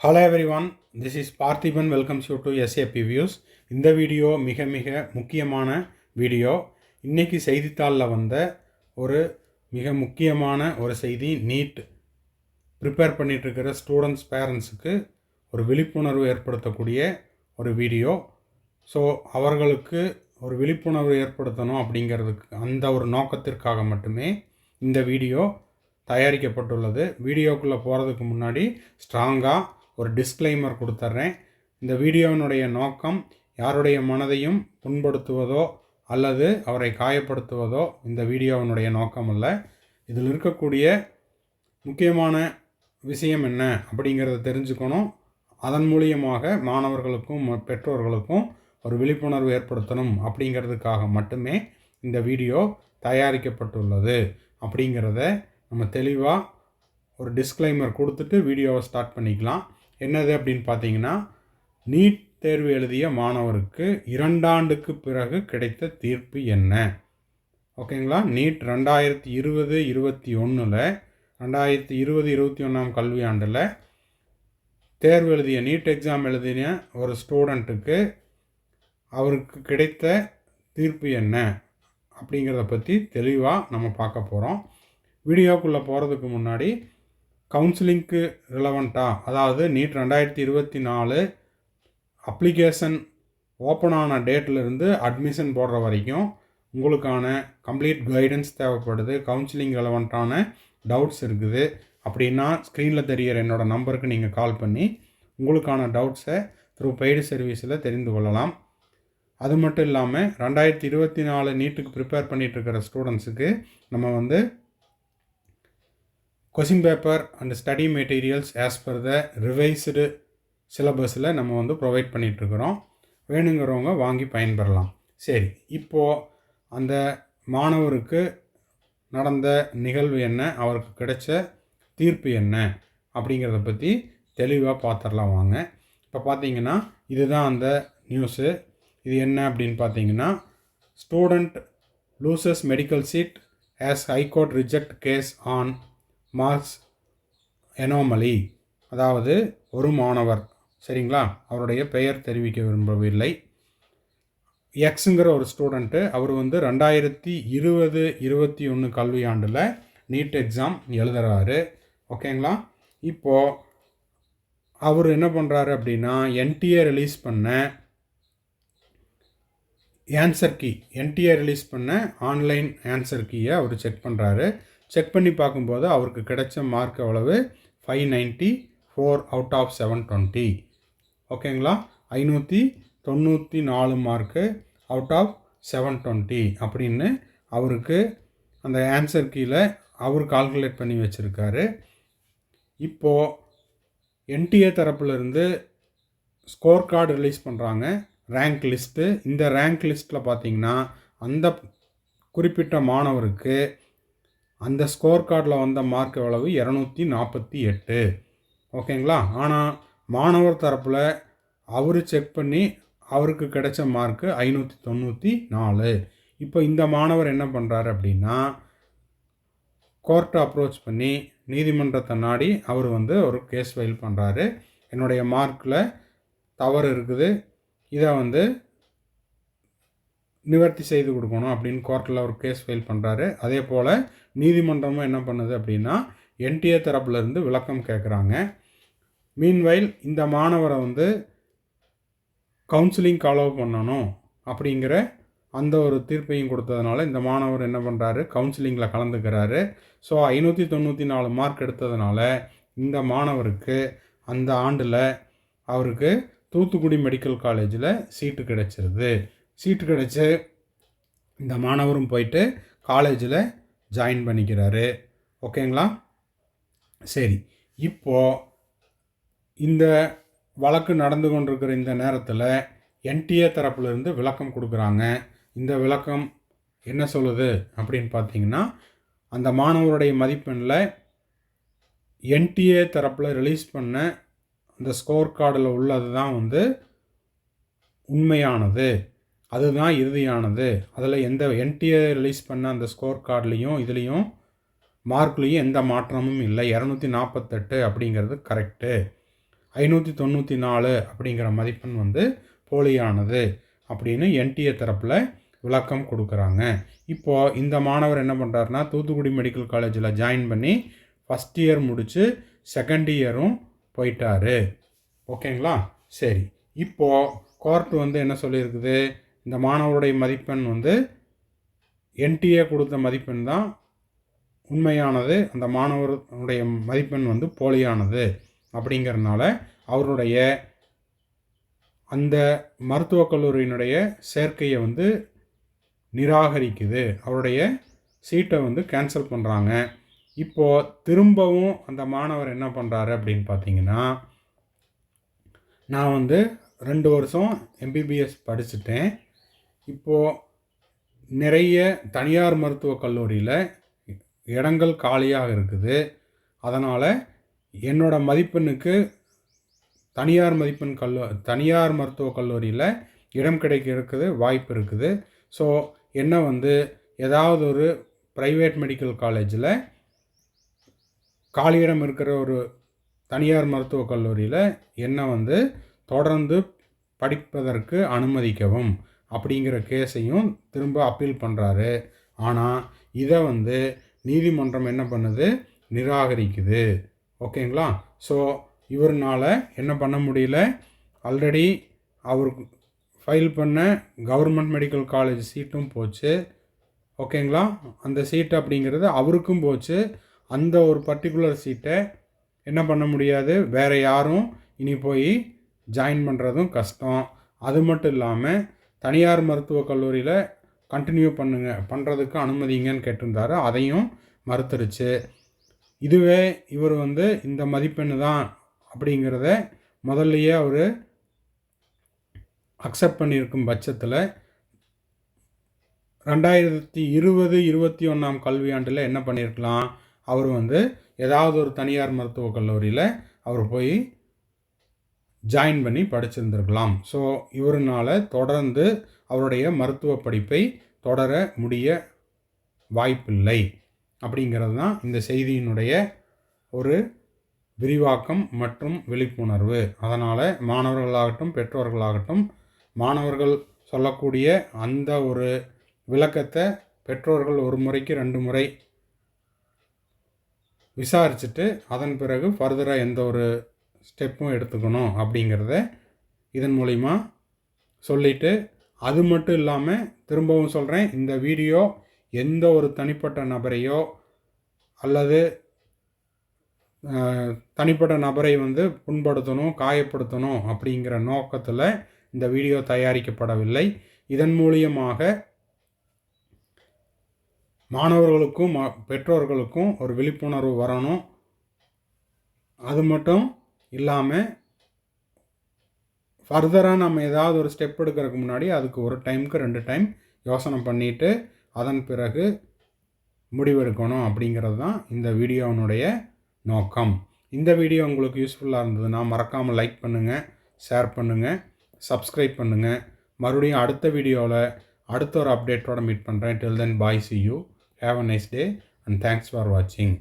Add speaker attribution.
Speaker 1: Hello everyone this is Parthiban welcomes you to SAP views இந்த video மிக மிக முக்கியமான வீடியோ இன்னைக்கு செய்தித்தாளில் வந்த ஒரு மிக முக்கியமான ஒரு செய்தி நீட் ப்ரிப்பேர் பண்ணிகிட்ருக்கிற ஸ்டூடெண்ட்ஸ் பேரண்ட்ஸுக்கு ஒரு விழிப்புணர்வு ஏற்படுத்தக்கூடிய ஒரு வீடியோ ஸோ அவர்களுக்கு ஒரு விழிப்புணர்வு ஏற்படுத்தணும் அப்படிங்கிறதுக்கு அந்த ஒரு நோக்கத்திற்காக மட்டுமே இந்த வீடியோ தயாரிக்கப்பட்டுள்ளது. வீடியோக்குள்ளே போகிறதுக்கு முன்னாடி ஸ்ட்ராங்காக ஒரு டிஸ்க்ளைமர் கொடுத்துட்றேன் இந்த வீடியோவினுடைய நோக்கம் யாருடைய மனதையும் புண்படுத்துவதோ அல்லது அவரை காயப்படுத்துவதோ இந்த வீடியோவினுடைய நோக்கம் அல்ல. இதில் இருக்கக்கூடிய முக்கியமான விஷயம் என்ன அப்படிங்கிறத தெரிஞ்சுக்கணும். அதன் மூலியமாக மாணவர்களுக்கும் ம- பெற்றோர்களுக்கும் ஒரு விழிப்புணர்வு ஏற்படுத்தணும் அப்படிங்கிறதுக்காக மட்டுமே இந்த வீடியோ தயாரிக்கப்பட்டுள்ளது அப்படிங்கிறத நம்ம தெளிவாக ஒரு டிஸ்க்ளைமர் கொடுத்துட்டு வீடியோவை ஸ்டார்ட் பண்ணிக்கலாம். என்னது அப்படின்னு பார்த்தீங்கன்னா நீட் தேர்வு எழுதிய மாணவருக்கு இரண்டாண்டுக்கு பிறகு கிடைத்த தீர்ப்பு என்ன? ஓகேங்களா? நீட் ரெண்டாயிரத்தி இருபது இருபத்தி ஒன்றில் ரெண்டாயிரத்தி இருபது இருபத்தி ஒன்றாம் கல்வியாண்டில் தேர்வு எழுதிய நீட் எக்ஸாம் எழுதின ஒரு ஸ்டூடெண்ட்டுக்கு அவருக்கு கிடைத்த தீர்ப்பு என்ன? அப்படிங்கிறத பற்றி தெளிவாக நம்ம பார்க்க போகிறோம் வீடியோக்குள்ளே போகிறதுக்கு முன்னாடி கவுன்சிலிங்க்கு ரிலவெண்ட்டாக அதாவது நீட் ரெண்டாயிரத்தி இருபத்தி நாலு அப்ளிகேஷன் ஓப்பன் ஆன டேட்லேருந்து அட்மிஷன் போடுற வரைக்கும் உங்களுக்கான கம்ப்ளீட் கைடன்ஸ் தேவைப்படுது கவுன்சிலிங் ரெலவெண்ட்டான டவுட்ஸ் இருக்குது. அப்படின்னா ஸ்க்ரீனில் தெரியிற என்னோடய நம்பருக்கு நீங்கள் கால் பண்ணி உங்களுக்கான டவுட்ஸை த்ரூ பெய்டு சர்வீஸில் தெரிந்து கொள்ளலாம். அது மட்டும் இல்லாமல் ரெண்டாயிரத்தி இருபத்தி நாலு நீட்டுக்கு ப்ரிப்பேர் பண்ணிகிட்ருக்கிற ஸ்டூடெண்ட்ஸுக்கு நம்ம வந்து question paper and study materials as per the revised சிலபஸில் நம்ம வந்து ப்ரொவைட் பண்ணிகிட்ருக்குறோம் வேணுங்கிறவங்க வாங்கி பயன்பெறலாம். சரி இப்போது அந்த மாணவருக்கு நடந்த நிகழ்வு என்ன? அவருக்கு கிடைச்ச தீர்ப்பு என்ன? அப்படிங்கிறத பற்றி தெளிவாக பார்த்துடலாம் வாங்க. இப்போ பார்த்தீங்கன்னா இதுதான் அந்த நியூஸு இது என்ன அப்படின்னு பார்த்தீங்கன்னா student loses medical seat as high court reject case on marks anomaly அதாவது ஒரு மாணவர் சரிங்களா? அவருடைய பெயர் தெரிவிக்க விரும்பவில்லை. எக்ஸுங்கிற ஒரு ஸ்டூடெண்ட்டு அவர் வந்து ரெண்டாயிரத்தி இருபது இருபத்தி ஒன்று கல்வியாண்டில் நீட் எக்ஸாம் எழுதுறாரு. ஓகேங்களா இப்போது அவர் என்ன பண்ணுறாரு அப்படின்னா என்டிஏ ரிலீஸ் பண்ண ஆன்சர் கீ என்டிஏ ரிலீஸ் பண்ண ஆன்லைன் ஆன்சர் கீயை அவர் செக் பண்ணுறாரு செக் பண்ணி பார்க்கும்போது அவருக்கு கிடைச்ச மார்க் எவ்வளவு? Five ninety four out of seven twenty ஓகேங்களா? ஐநூற்றி தொண்ணூற்றி நாலு mark out of seven twenty அப்படின்னு அவருக்கு அந்த ஆன்சர் கீழே அவர் கால்குலேட் பண்ணி வச்சுருக்காரு. இப்போது என்டிஏ தரப்புலேருந்து ஸ்கோர் கார்டு ரிலீஸ் பண்ணுறாங்க ரேங்க் லிஸ்ட்டு இந்த ரேங்க் லிஸ்ட்டில் பார்த்தீங்கன்னா அந்த குறிப்பிட்ட மாணவருக்கு அந்த ஸ்கோர் கார்டில் வந்த மார்க் எவ்வளவு? இரநூத்தி நாற்பத்தி எட்டு. ஓகேங்களா? ஆனால் மாணவர் தரப்பில் அவர் செக் பண்ணி அவருக்கு கிடைச்ச மார்க்கு ஐநூற்றி தொண்ணூற்றி நாலு. இப்போ இந்த மாணவர் என்ன பண்ணுறாரு அப்படின்னா கோர்ட்டை அப்ரோச் பண்ணி நீதிமன்றத்தை நாடி அவர் வந்து ஒரு கேஸ் ஃபைல் பண்ணுறாரு என்னுடைய மார்க்கில் தவறு இருக்குது. இதை வந்து நிவர்த்தி செய்து கொடுக்கணும் அப்படின்னு கோர்ட்டில் ஒரு கேஸ் ஃபைல் பண்ணுறாரு அதே போல் நீதிமன்றமும் என்ன பண்ணுது அப்படின்னா என்டிஏ தரப்புலேருந்து விளக்கம் கேட்குறாங்க மீன்வைல் இந்த மாணவரை வந்து கவுன்சிலிங் அலோவ் பண்ணணும் அப்படிங்கிற அந்த ஒரு தீர்ப்பையும் கொடுத்ததுனால இந்த மாணவர் என்ன பண்ணுறாரு கவுன்சிலிங்கில் கலந்துக்கிறாரு. ஸோ ஐநூற்றி தொண்ணூற்றி நாலு மார்க் எடுத்ததுனால இந்த மாணவருக்கு அந்த ஆண்டில் அவருக்கு தூத்துக்குடி மெடிக்கல் காலேஜில் சீட்டு கிடைச்சிருது. சீட்டு கிடச்சி இந்த மாணவரும் போயிட்டு காலேஜில் ஜாயின் பண்ணிக்கிறாரு. ஓகேங்களா சரி இப்போது இந்த வழக்கு நடந்து கொண்டிருக்கிற இந்த நேரத்தில் என்டிஏ தரப்புலேருந்து விளக்கம் கொடுக்குறாங்க. இந்த விளக்கம் என்ன சொல்லுது அப்படின்னு பார்த்தீங்கன்னா அந்த மாணவருடைய மதிப்பெண்ணில் என்டிஏ தரப்பில் ரிலீஸ் பண்ண அந்த ஸ்கோர் கார்டில் உள்ளது தான் வந்து உண்மையானது. அதுதான் இறுதியானது. அதில் எந்த என்டிஏ ரிலீஸ் பண்ண அந்த ஸ்கோர் கார்ட்லேயும் இதுலேயும் மார்க்லேயும் எந்த மாற்றமும் இல்லை. இரநூத்தி நாற்பத்தெட்டு அப்படிங்கிறது கரெக்டு ஐநூற்றி தொண்ணூற்றி நாலு அப்படிங்கிற மதிப்பெண் வந்து போலியானது அப்படின்னு என்டிஏ தரப்பில் விளக்கம் கொடுக்குறாங்க. இப்போது இந்த மாணவர் என்ன பண்ணுறாருனா தூத்துக்குடி மெடிக்கல் காலேஜில் ஜாயின் பண்ணி ஃபஸ்ட் இயர் முடித்து செகண்ட் இயரும் போயிட்டாரு. ஓகேங்களா சரி. இப்போது கோர்ட் வந்து என்ன சொல்லியிருக்குது? இந்த மாணவருடைய மதிப்பெண் வந்து என்டிஏ கொடுத்த மதிப்பெண் தான் உண்மையானது. அந்த மாணவருடைய மதிப்பெண் வந்து போலியானது அப்படிங்கிறதுனால அவருடைய அந்த மருத்துவக் கல்லூரியினுடைய சேர்க்கையை வந்து நிராகரிக்குது. அவருடைய சீட்டை வந்து கேன்சல் பண்ணுறாங்க இப்போது திரும்பவும் அந்த மாணவர் என்ன பண்ணுறாரு அப்படின்னு பார்த்தீங்கன்னா நான் வந்து ரெண்டு வருஷம் எம்பிபிஎஸ் படிச்சுட்டேன். இப்போது நிறைய தனியார் மருத்துவக் கல்லூரியில் இடங்கள் காலியாக இருக்குது. அதனால் என்னோட மதிப்பெண்ணுக்கு தனியார் மதிப்பெண் கல்லூ தனியார் மருத்துவக் கல்லூரியில் இடம் கிடைக்க இருக்குது வாய்ப்பு இருக்குது. ஸோ என்ன வந்து ஏதாவது ஒரு ப்ரைவேட் மெடிக்கல் காலேஜில் காலியிடம் இருக்கிற ஒரு தனியார் மருத்துவக் கல்லூரியில் என்ன வந்து தொடர்ந்து படிப்பதற்கு அனுமதிக்கவும். அப்படிங்கிற கேஸையும் திரும்ப அப்பீல் பண்ணுறாரு ஆனால் இதை வந்து நீதிமன்றம் என்ன பண்ணுது? நிராகரிக்குது. ஓகேங்களா? ஸோ இவர்னால் என்ன பண்ண முடியல? ஆல்ரெடி அவருக்கு ஃபைல் பண்ண கவர்மெண்ட் மெடிக்கல் காலேஜ் சீட்டும் போச்சு. ஓகேங்களா? அந்த சீட் அப்படிங்கிறது அவருக்கும் போச்சு. அந்த ஒரு பர்டிகுலர் சீட்டை என்ன பண்ண முடியாது? வேறு யாரும் இனி போய் ஜாயின் பண்ணுறதும் கஷ்டம். அது மட்டும் இல்லாமல் தனியார் மருத்துவக் கல்லூரியில் கண்டினியூ பண்ணுங்க. பண்ணுறதுக்கு அனுமதிங்கன்னு கேட்டிருந்தாரு. அதையும் மறுத்துருச்சு. இதுவே இவர் வந்து இந்த மதிப்பெண் தான் அப்படிங்கிறத முதல்லையே அவர் அக்செப்ட் பண்ணியிருக்கும் பட்சத்தில் ரெண்டாயிரத்தி இருபது இருபத்தி ஒன்றாம் கல்வியாண்டில் என்ன பண்ணியிருக்கலாம்? அவர் வந்து ஏதாவது ஒரு தனியார் மருத்துவக் கல்லூரியில் அவர் போய் ஜாயின் பண்ணி படிச்சிருந்திருக்கலாம். ஸோ இவருனால் தொடர்ந்து அவருடைய மருத்துவ படிப்பை தொடர முடிய வாய்ப்பில்லை. அப்படிங்கிறது தான் இந்த செய்தியினுடைய ஒரு விரிவாக்கம் மற்றும் விழிப்புணர்வு. அதனால் மாணவர்களாகட்டும் பெற்றோர்களாகட்டும் மாணவர்கள் சொல்லக்கூடிய அந்த ஒரு விளக்கத்தை பெற்றோர்கள் ஒரு முறைக்கு ரெண்டு முறை விசாரிச்சுட்டு அதன் பிறகு ஃபர்தராக எந்த ஒரு ஸ்டெப்பும் எடுத்துக்கணும் அப்படிங்கிறத இதன் மூலிமா சொல்லிவிட்டு அது மட்டும் இல்லாமல் திரும்பவும் சொல்கிறேன் இந்த வீடியோ எந்த ஒரு தனிப்பட்ட நபரையோ அல்லது தனிப்பட்ட நபரை வந்து புண்படுத்தணும் காயப்படுத்தணும் அப்படிங்கிற நோக்கத்தில் இந்த வீடியோ தயாரிக்கப்படவில்லை. இதன் மூலியமாக மாணவர்களுக்கும் ம- பெற்றோர்களுக்கும் ஒரு விழிப்புணர்வு வரணும். அது மட்டும் இல்லாமல் ஃபர்தராக நம்ம ஏதாவது ஒரு ஸ்டெப் எடுக்கிறதுக்கு முன்னாடி அதுக்கு ஒரு டைமுக்கு ரெண்டு டைம் யோசனை பண்ணிவிட்டு அதன் பிறகு முடிவெடுக்கணும் அப்படிங்கிறது தான் இந்த வீடியோனுடைய நோக்கம். இந்த வீடியோ உங்களுக்கு யூஸ்ஃபுல்லாக இருந்ததுன்னா மறக்காமல் லைக் பண்ணுங்கள் ஷேர் பண்ணுங்கள் சப்ஸ்கிரைப் பண்ணுங்கள் மறுபடியும் அடுத்த வீடியோவில் அடுத்த ஒரு அப்டேட்டோட மீட் பண்ணுறேன் till then bye see you have a nice day and thanks for வாட்சிங்